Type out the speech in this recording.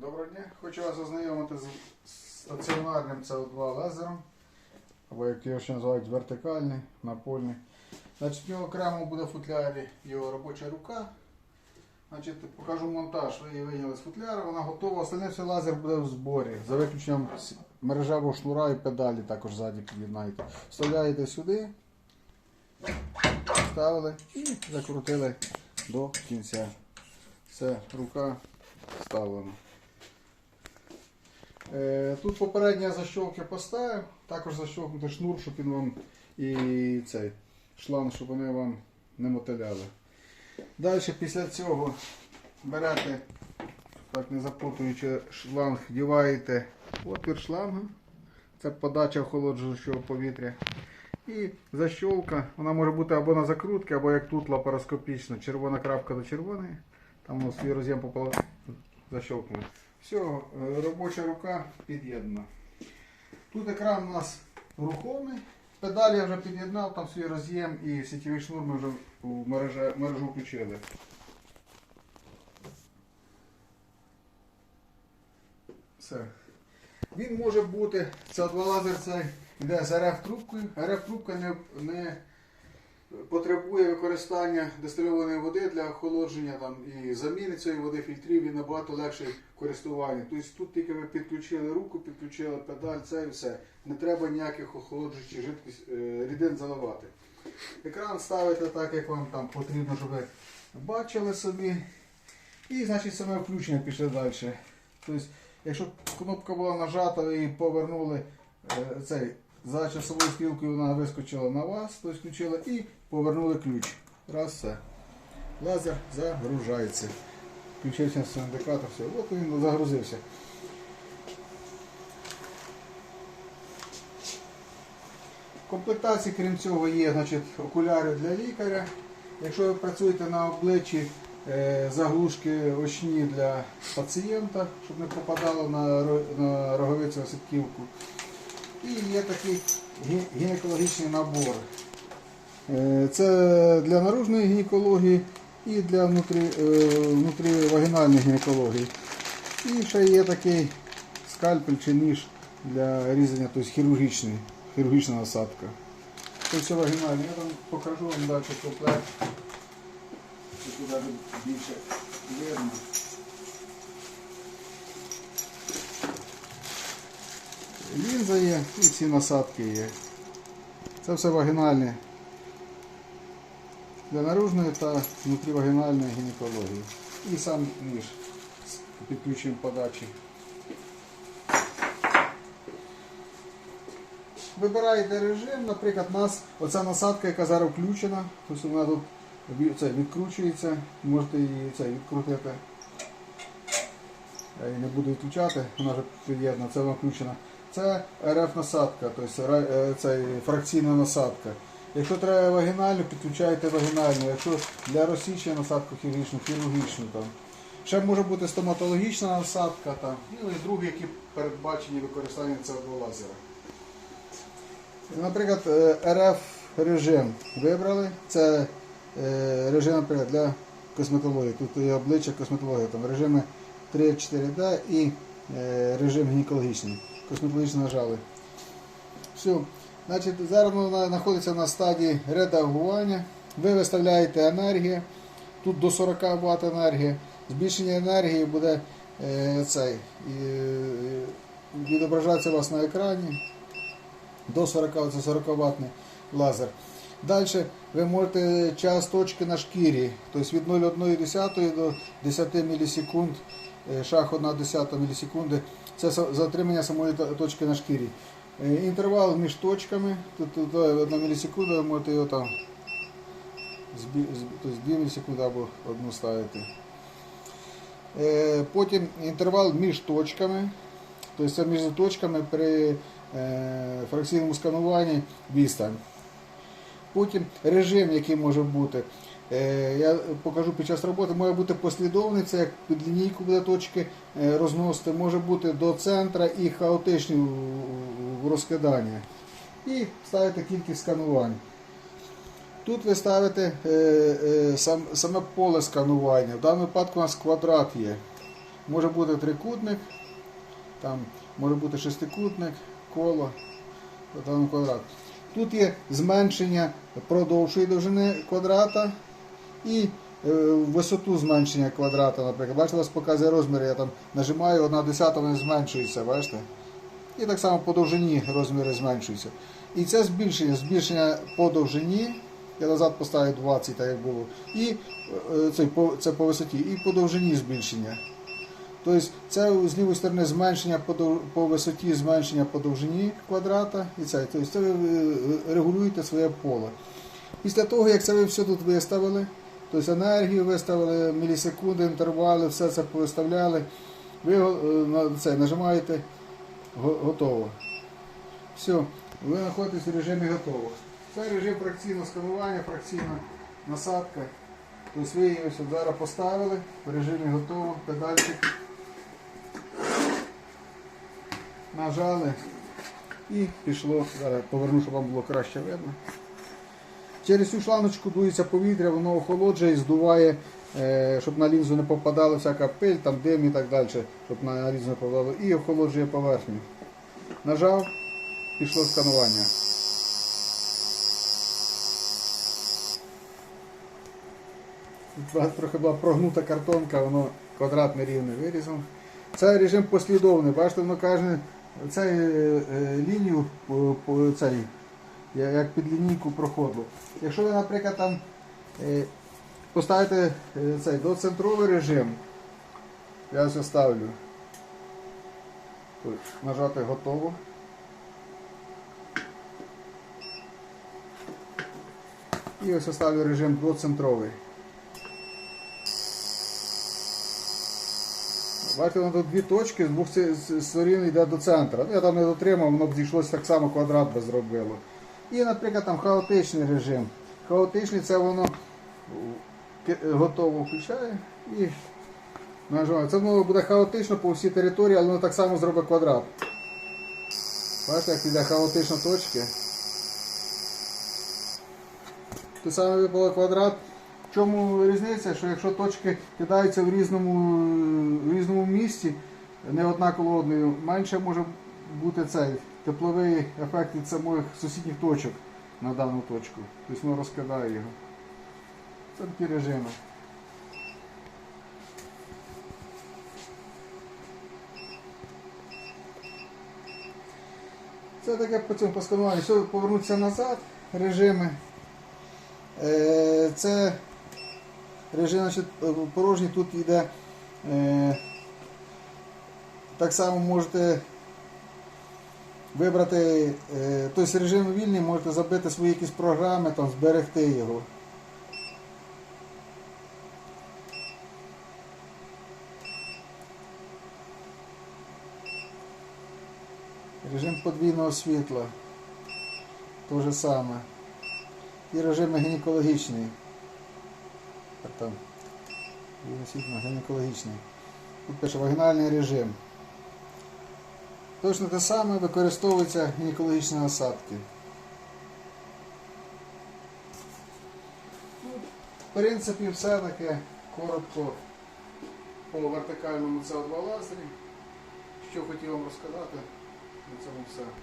Доброго дня. Хочу вас ознайомити з стаціонарним CO2 лазером, або як його ще називають вертикальний, напольний. Значить, в нього окремо буде в футлярі його робоча рука. Значить, покажу монтаж. Ви її вийняли з футляра, вона готова. Остальне все лазер буде в зборі. За виключенням мережевого шнура і педалі також ззаді під'єднаєте. Вставляєте сюди, вставили і закрутили до кінця. Все, рука вставлена. Е, Тут попередня защолки поставив, також защолкнути шнур, щоб він вам і цей шланг, щоб вони вам не мотиляли. Далі після цього берете, так не запутуючи шланг, діваєте отвір шланга. Це подача охолоджуючого повітря. І защолка, вона може бути або на закрутці, або як тут лапароскопічно, червона крапка до червоної. Там воно свій роз'єм попало защолкнули. Все, робоча рука під'єднана. Тут екран у нас рухомий. Педалі я вже під'єднав, там свій роз'єм і сітєвий шнур ми вже у мережу, включили. Все. Він може бути, це два лазер це йде з РФ трубкою. РФ трубка не, не потребує використання дистильованої води для охолодження там, і заміни цієї води фільтрів він набагато легший в користуванні. Тобто тут тільки ви підключили руку, підключили педаль, це і все. Не треба ніяких охолоджуючих жидкість, е, рідин заливати. Екран ставите так, як вам там потрібно, щоб ви бачили собі. І значить саме включення пішло далі. Тобто, якщо кнопка була нажата, ви її повернули е, цей, за часовою стрілкою вона вискочила на вас, тобто включила і повернули ключ. Раз, все. Лазер загружається. Включився індикатор, все. От він загрузився. В комплектації, крім цього, є значить, окуляри для лікаря. Якщо ви працюєте на обличчі, е, заглушки очні для пацієнта, щоб не попадало на, роговицю сітківку. І є такий гінекологічний набор. Е, Це для наружної гінекології і для внутрі, е, внутрівагінальної гінекології. І ще є такий скальпель чи ніж для різання, тобто хірургічний, хірургічна насадка. Це все вагінальне. Я вам покажу вам далі комплект. Лінза є і всі насадки є. Це все вагінальне для наружної та внутрівагінальної гінекології. І сам ніж з підключенням подачі. Вибираєте режим, наприклад, у нас оця насадка, яка зараз включена, тобто вона тут це, відкручується, можете її це, відкрутити. Я її не буду відключати, вона вже під'єднана, це вона включена. Це РФ насадка, тобто е, це фракційна насадка. Якщо треба вагінальну, підключаєте вагінальну. Якщо для розсічення насадку хірургічну, хірургічну там. Ще може бути стоматологічна насадка там, ну і другі, які передбачені використання цього лазера. Наприклад, е, РФ режим вибрали. Це е, режим наприклад, для косметології. Тут є обличчя косметології, там режими 3-4D і е, режим гінекологічний. Косметологічно нажали. Все. Значить, зараз воно знаходиться на стадії редагування. Ви виставляєте енергію. Тут до 40 Вт енергії. Збільшення енергії буде е, цей, е, відображатися у вас на екрані до 40, це 40 ватний лазер. Далі ви можете час точки на шкірі, тобто від 0,1 до 10 мілісекунд, е, шаг 10 мілісекунди. Це затримання самої точки на шкірі. Е, Інтервал між точками, тут, тут 1 мілісекунда, можете його там з- тобто 2 мілісекунди або одну ставити. Е, Потім інтервал між точками. Тобто це між точками при е, фракційному скануванні відстань. Потім режим, який може бути. Я покажу під час роботи, може бути послідовний, це як під лінійку буде точки розносити, може бути до центра і хаотичні в- в. І ставите кількість сканувань. Тут ви ставите е, е, сам, саме поле сканування. В даному випадку у нас квадрат є. Може бути трикутник, там може бути шестикутник, коло, квадрат. Тут є зменшення продовжої довжини квадрата і е, висоту зменшення квадрата, наприклад. Бачите, у вас показує розмір, я там нажимаю, одна десята вони зменшується, бачите? І так само по довжині розміри зменшуються. І це збільшення, збільшення по довжині. Я назад поставлю 20, так як було. І е, це, по, це по висоті, і по довжині збільшення. Тобто це з лівої сторони зменшення по, по висоті, зменшення по довжині квадрата. І це. Тобто це ви е, регулюєте своє поле. Після того, як це ви все тут виставили, тобто енергію виставили, мілісекунди, інтервали, все це повиставляли, ви е, це нажимаєте готово. Все, ви знаходитесь в режимі готово. Це режим фракційного сканування, фракційна насадка. Тобто ви її ось зараз поставили в режимі готово, педальчик. Нажали і пішло. Зараз поверну, щоб вам було краще видно. Через цю шланочку дується повітря, воно охолоджує і здуває, щоб на лінзу не попадала всяка пиль, там дим і так далі, щоб на лінзу не попадало, і охолоджує поверхню. Нажав, пішло сканування. Трохи була прогнута картонка, воно квадрат нерівний вирізав. Це режим послідовний. Бачите, воно каже, цей е, е, лінію цей, як під лінійку проходу. Якщо ви, наприклад, там поставите е, цей доцентровий режим, я ось ставлю. Тут нажати готово. І ось оставлю режим двоцентровий. Бачите, воно тут дві точки, з двох сторін йде до центру. Ну, Я там не дотримав, воно б зійшлося так само квадрат би зробило. І, наприклад, там хаотичний режим. Хаотичний це воно готово включає і нажимає. Це воно буде хаотично по всій території, але воно так само зробить квадрат. Бачите, як йде хаотично точки. Те саме випало квадрат. В чому різниця? Що якщо точки кидаються в різному, в різному місці, не однаково одною, менше може бути цей тепловий ефект від самих сусідніх точок на дану точку. Тобто воно розкидає його. Такі режими. Це таке по цьому поскануванню. Все, повернутися назад, режими. Е, Це режим порожній тут йде. е, Так само можете вибрати, е, тобто режим вільний, можете забити свої якісь програми, там, зберегти його. Режим подвійного світла. То же саме. І режим гінекологічний. Там. Гінекологічний. Тут пише вагінальний режим. Точно те саме використовуються гінекологічні насадки. Ну, В принципі, все таке коротко по вертикальному CO2 лазері. Що хотів вам розказати, на цьому все.